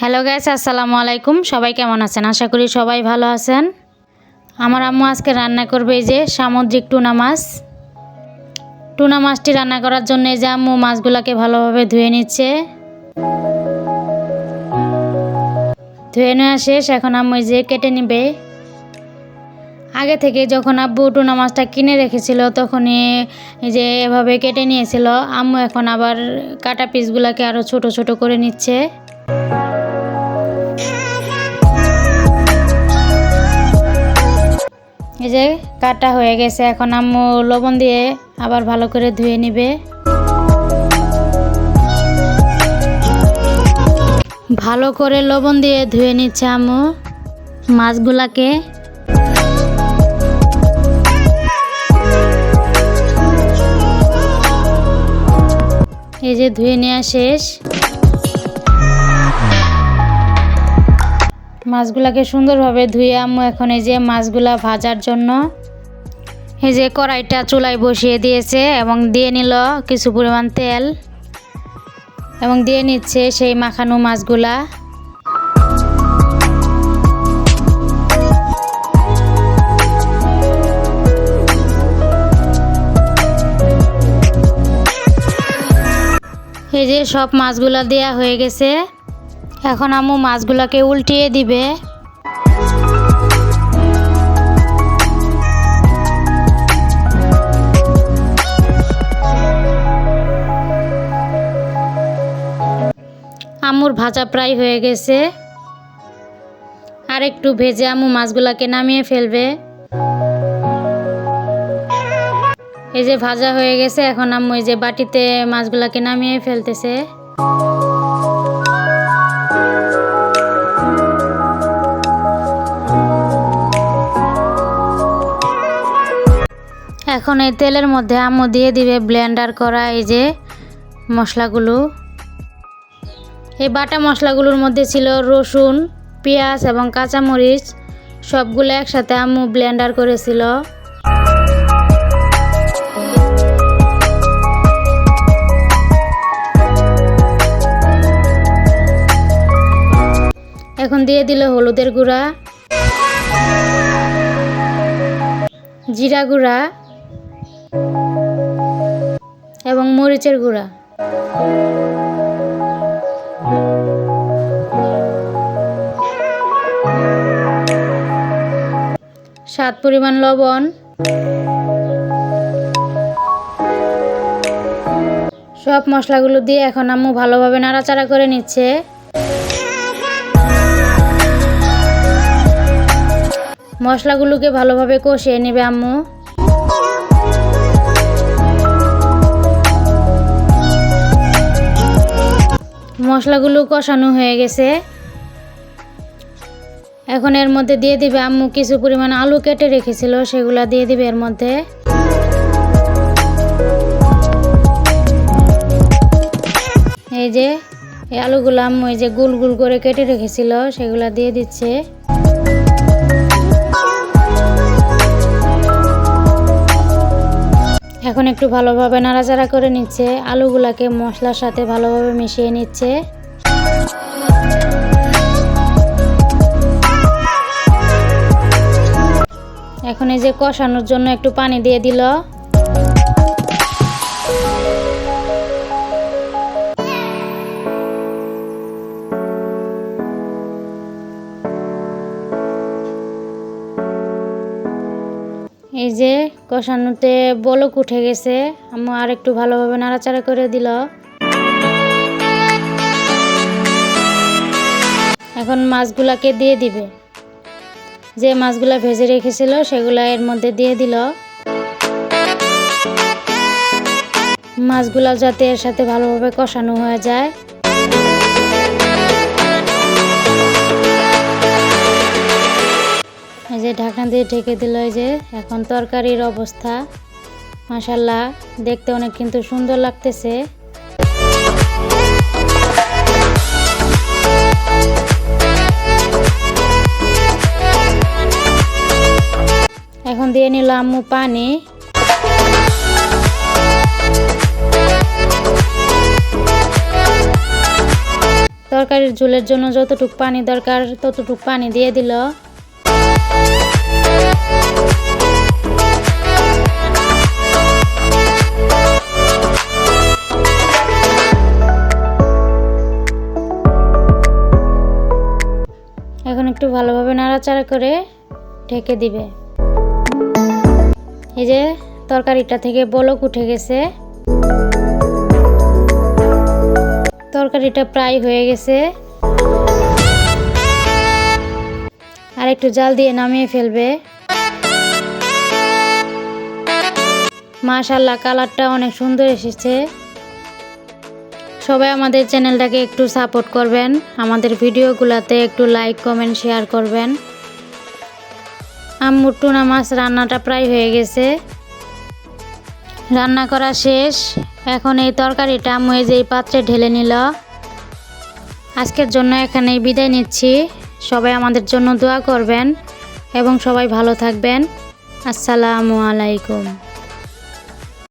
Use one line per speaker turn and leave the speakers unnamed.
Hello guys আসসালামু আলাইকুম। সবাই কেমন আছেন? আশা করি সবাই ভালো আছেন। আমার আম্মু আজকে রান্না করবে এই যে সামুদ্রিক টুনা মাছ। টুনা মাছটি রান্না করার জন্য যে আম্মু মাছগুলোকে ভালোভাবে ধুয়ে নিচ্ছে। ধুয়ে নেওয়া শেষ, এখন আম্মু এই যে কেটে নিবে। আগে থেকে যখন আব্বু টুনা মাছটা কিনে রেখেছিল, তখনই যে এভাবে কেটে নিয়েছিল। আম্মু এখন আবার কাটা পিসগুলোকে আরও ছোট ছোট করে নিচ্ছে। এই যে কাটা হয়ে গেছে, এখন আম্মু লবণ দিয়ে আবার ভালো করে ধুয়ে নিবে। ভালো করে লবণ দিয়ে ধুয়ে নিচ্ছে আম্মু মাছগুলাকে। এই যে ধুয়ে নেওয়া শেষ। মাছগুলাকে সুন্দরভাবে ধুয়ে আম্মু এখন এই যে মাছগুলা ভাজার জন্য এই যে কড়াইটা চুলায় বসিয়ে দিয়েছে এবং দিয়ে নিল কিছু পরিমাণ তেল এবং দিয়ে নিচ্ছে সেই মাখানো মাছগুলা। এই যে সব মাছগুলা দেয়া হয়ে গেছে। এখন আম্মু মাছগুলাকে উল্টিয়ে দিবে। আম্মুর ভাজা প্রায় হয়ে গেছে। আর একটু ভেজে আম্মু মাছগুলাকে নামিয়ে ফেলবে। এই যে ভাজা হয়ে গেছে, এখন আম্মু এই যে বাটিতে মাছগুলাকে নামিয়ে ফেলতেছে। এখন এই তেলের মধ্যে আম্মু দিয়ে দিবে ব্লেন্ডার করা এই যে মশলাগুলো। এই বাটা মশলাগুলোর মধ্যে ছিল রসুন, পেঁয়াজ এবং কাঁচামরিচ, সবগুলো একসাথে আম্মু ব্লেন্ডার করেছিল। এখন দিয়ে দিল হলুদের গুঁড়া, জিরা গুঁড়া মরিচের গুঁড়া। স্বাদ পরিমাণ লবণ। সব মশলাগুলো দিয়ে এখন আম্মু ভালোভাবে নাড়াচাড়া করে নিচ্ছে। মশলাগুলোকে ভালোভাবে কষিয়ে নেবে আম্মু। মশলাগুলো কষানো হয়ে গেছে। এখন এর মধ্যে দিয়ে দিবে আম্মু কিছু পরিমাণ আলু কেটে রেখেছিল, সেগুলো দিয়ে দিবে এর মধ্যে। এই যে, এই আলুগুলো আম্মু এই যে গুল গুল করে কেটে রেখেছিল, সেগুলো দিয়ে দিচ্ছে। এখন একটু ভালোভাবে নাড়াচাড়া করে নিচ্ছে। আলুগুলাকে মশলার সাথে ভালোভাবে মিশিয়ে নিচ্ছে। এখন এই যে কষানোর জন্য একটু পানি দিয়ে দিল। এই যে কষানোতে বলক উঠে গেছে। আম্মু আর একটু ভালোভাবে নাড়াচাড়া করে দিল। এখন মাছগুলাকে দিয়ে দিবে। যে মাছগুলা ভেজে রেখেছিল সেগুলা এর মধ্যে দিয়ে দিল। মাছগুলা যাতে এর সাথে ভালোভাবে কষানো হয়ে যায়। যে ঢাকনা দিয়ে ঢেকে দিল এই যে, এখন তরকারির অবস্থা। মাসাল্লাহ দেখতে অনেক কিন্তু সুন্দর লাগতেছে। এখন দিয়ে নিল আম্মু পানি। তরকারির ঝোলের জন্য যতটুক পানি দরকার, ততটুক পানি দিয়ে দিল। এখন একটু ভালোভাবে নাড়াচাড়া করে ঢেকে দিবে। এই যে তরকারিটা থেকে বলক উঠে গেছে। তরকারিটা প্রায় হয়ে গেছে। আর একটু জাল দিয়ে নামিয়ে ফেলবে। মাশাল্লাহ কালারটা অনেক সুন্দর এসেছে। সবাই আমাদের চ্যানেলটাকে একটু সাপোর্ট করবেন, আমাদের ভিডিওগুলোতে একটু লাইক, কমেন্ট, শেয়ার করবেন। আম্মুর টুনা মাছ রান্নাটা প্রায় হয়ে গেছে। রান্না করা শেষ। এখন এই তরকারিটা আম্মু এই যে এই পাত্রে ঢেলে নিল। আজকের জন্য এখানেই বিদায় নিচ্ছি। সবাই আমাদের জন্য দোয়া করবেন এবং সবাই ভালো থাকবেন। আসসালামু আলাইকুম।